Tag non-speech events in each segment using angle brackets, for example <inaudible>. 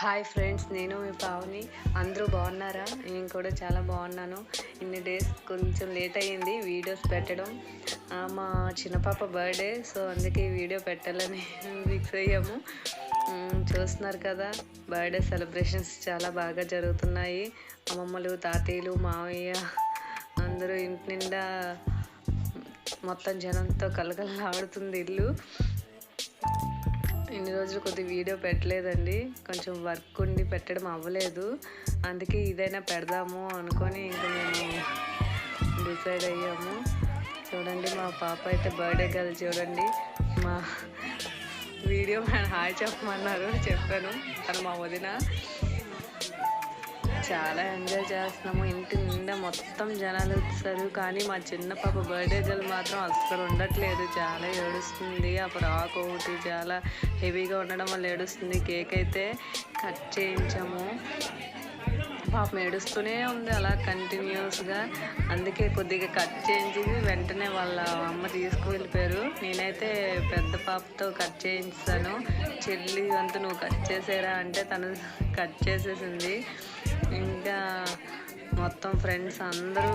Hi friends నేను మీ పావని. అందరూ బాగున్నారా? నేను కూడా చాలా బాగున్నాను. ఇన్ని డేస్ కొంచెం లేట్ అయ్యింది వీడియోస్ పెట్టడం. మా చిన్న పాప బర్త్డే సో అందుకే వీడియో పెట్టాలని <laughs> ఫిక్స్ అయ్యాము. చూస్తున్నారు కదా బర్త్డే సెలబ్రేషన్స్ చాలా బాగా జరుగుతున్నాయి. అమ్మమ్మలు తాతయ్యలు మావయ్య అందరూ ఇంటి నిండా మొత్తం జనంతో కలకలలాడుతుంది ఇల్లు. ఇన్ని రోజులు కొద్ది వీడియో పెట్టలేదండి. కొంచెం వర్క్ ఉండి పెట్టడం అవ్వలేదు. అందుకే ఇదైనా పెడదాము అనుకొని ఇంక మేము డిసైడ్ అయ్యాము. చూడండి మా పాప అయితే బర్త్డే కదా చూడండి. మా వీడియో హాయ్ చెప్పమన్నారు చెప్పాను. తను మా వదిన. చాలా ఎంజాయ్ చేస్తున్నాము. ఇంటి నిండా మొత్తం జనాలు వచ్చారు. కానీ మా చిన్న పాప బర్త్డే గల్ మాత్రం అస్సలు ఉండట్లేదు. చాలా ఏడుస్తుంది. ఆ ఫ్రాక్ ఒకటి చాలా హెవీగా ఉండడం వల్ల ఏడుస్తుంది. కేక్ అయితే కట్ చేయించాము. పాపం ఏడుస్తూనే ఉంది. అలా కంటిన్యూస్గా. అందుకే కొద్దిగా కట్ చేయించి వెంటనే వాళ్ళ అమ్మ తీసుకువెళ్ళిపోయారు. నేనైతే పెద్ద పాపతో కట్ చేయించాను. చెల్లి అంతా నువ్వు కట్ చేసేరా అంటే తను కట్ చేసేసింది. ఇంకా మొత్తం ఫ్రెండ్స్ అందరూ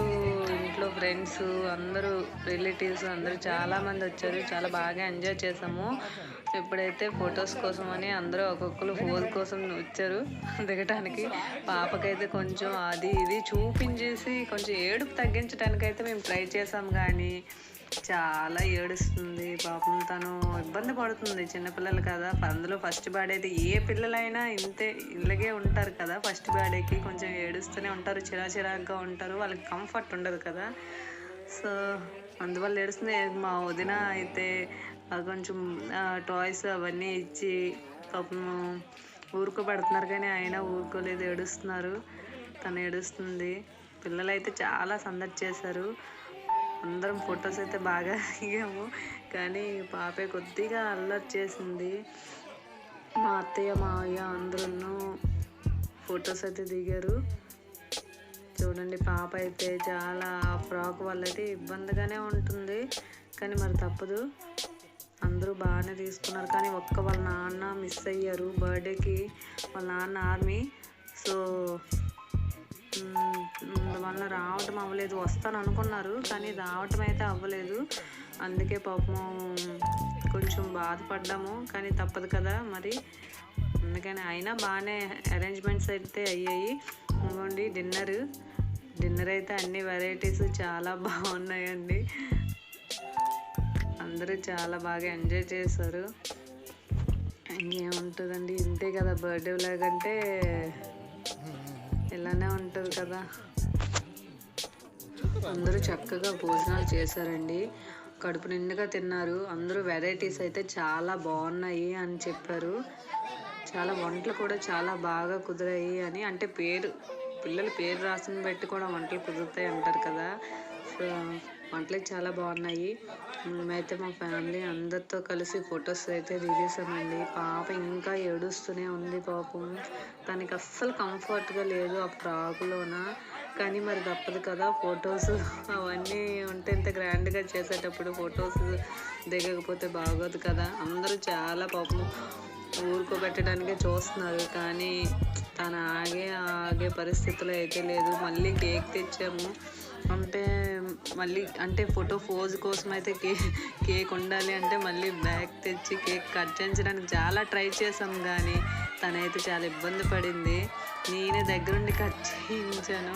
ఇంట్లో ఫ్రెండ్స్ అందరూ రిలేటివ్స్ అందరూ చాలా మంది వచ్చారు. చాలా బాగా ఎంజాయ్ చేసాము. ఇప్పుడైతే ఫొటోస్ కోసం అని అందరూ ఒక్కొక్కరు ఫోన్ కోసం వచ్చారు దిగటానికి. పాపకైతే కొంచెం అది ఇది చూపించేసి కొంచెం ఏడుపు తగ్గించడానికైతే మేము ట్రై చేసాం కానీ చాలా ఏడుస్తుంది. పాపం తను ఇబ్బంది పడుతుంది చిన్నపిల్లలు కదా. అందులో ఫస్ట్ బర్త్డేది ఏ పిల్లలైనా ఇంతే ఇలాగే ఉంటారు కదా. ఫస్ట్ బర్త్డేకి కొంచెం ఏడుస్తూనే ఉంటారు. చిరా చిరాగ్గా ఉంటారు. వాళ్ళకి కంఫర్ట్ ఉండదు కదా. సో అందువల్ల ఏడుస్తుంది. మా వదిన అయితే కొంచెం టాయ్స్ అవన్నీ ఇచ్చి పాపం ఊరుకోబడుతున్నారు కానీ ఆయన ఊరుకోలేదు. ఏడుస్తున్నారు. తను ఏడుస్తుంది. పిల్లలైతే చాలా సందడి చేశారు. అందరం ఫొటోస్ అయితే బాగా దిగాము. కానీ పాపే కొద్దిగా అల్లరి చేసింది. మా అత్తయ్య మావయ్య అందరూ ఫొటోస్ అయితే దిగారు. చూడండి పాప అయితే చాలా ఆ ఫ్రాక్ వల్ల అయితే ఇబ్బందిగానే ఉంటుంది. కానీ మరి తప్పదు. అందరూ బాగానే తీసుకున్నారు. కానీ ఒక్క వాళ్ళ నాన్న మిస్ అయ్యారు బర్త్డేకి. వాళ్ళ నాన్న ఆర్మీ. సో వల్ల రావటం అవ్వలేదు వస్తాను అనుకున్నారు కానీ రావటం అయితే అవ్వలేదు. అందుకే పాపం కొంచెం బాధపడ్డాము కానీ తప్పదు కదా మరి. అందుకని అయినా బాగానే అరేంజ్మెంట్స్ అయితే అయ్యాయి. ఇవ్వండి డిన్నర్ డిన్నర్ అయితే అన్ని వెరైటీస్ చాలా బాగున్నాయండి. అందరూ చాలా బాగా ఎంజాయ్ చేశారు. ఇంకేముంటుందండి? ఇంతే కదా బర్త్డే లాగంటే ఇలానే ఉంటుంది కదా. అందరూ చక్కగా భోజనాలు చేశారండి. కడుపు నిండుగా తిన్నారు. అందరూ వెరైటీస్ అయితే చాలా బాగున్నాయి అని చెప్పారు. చాలా వంటలు కూడా చాలా బాగా కుదిరాయి అని అంటే పేరు పిల్లలు పేరు రాసిన బట్టి కూడా వంటలు కుదురుతాయి అంటారు కదా. సో వంటలు చాలా బాగున్నాయి. మేమైతే మా ఫ్యామిలీ అందరితో కలిసి ఫొటోస్ అయితే దిగేసామండి పాప ఇంకా ఏడుస్తూనే ఉంది పాపం. తనకి అస్సలు కంఫర్ట్గా లేదు ఆ ఫ్రాక్లోన. కానీ మరి తప్పదు కదా. ఫొటోస్ అవన్నీ ఉంటే ఇంత గ్రాండ్గా చేసేటప్పుడు ఫొటోస్ దిగకపోతే బాగోదు కదా. అందరూ చాలా పాపం ఊరుకోబెట్టడానికే చూస్తున్నారు. కానీ తను ఆగే ఆగే పరిస్థితిలో అయితే లేదు. మళ్ళీ కేక్ తెచ్చాము. అంటే మళ్ళీ అంటే ఫోటో పోజ్ కోసం అయితే కేక్ కేక్ ఉండాలి అంటే మళ్ళీ బ్యాగ్ తెచ్చి కేక్ కట్ చేయించడానికి చాలా ట్రై చేసాం కానీ తనైతే చాలా ఇబ్బంది పడింది. నేనే దగ్గరుండి కట్ చేయించాను.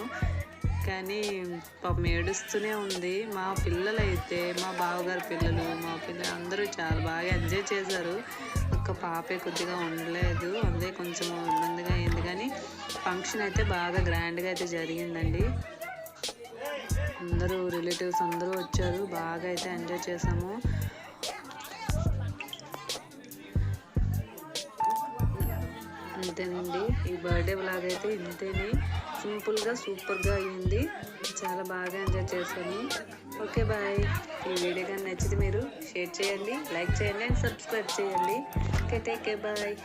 కానీ పాపం ఏడుస్తూనే ఉంది. మా పిల్లలైతే మా బావగారి పిల్లలు మా పిల్లలు అందరూ చాలా బాగా ఎంజాయ్ చేశారు. ఒక్క పాపే కొద్దిగా ఉండలేదు. అదే కొంచెం ఇబ్బందిగా అయింది. కానీ ఫంక్షన్ అయితే బాగా గ్రాండ్గా అయితే జరిగిందండి. అందరూ రిలేటివ్స్ అందరూ వచ్చారు. బాగా అయితే ఎంజాయ్ చేసాము అంతేనండి. ఈ బర్త్డే బ్లాగ్ అయితే ఇంతేనే. సింపుల్గా సూపర్గా అయ్యింది చాలా బాగా ఎంజాయ్ చేశాను. Okay bye. ఈ వీడియో కానీ నచ్చితే మీరు షేర్ చేయండి లైక్ చేయండి అండ్ సబ్స్క్రైబ్ చేయండి. Okay take care bye.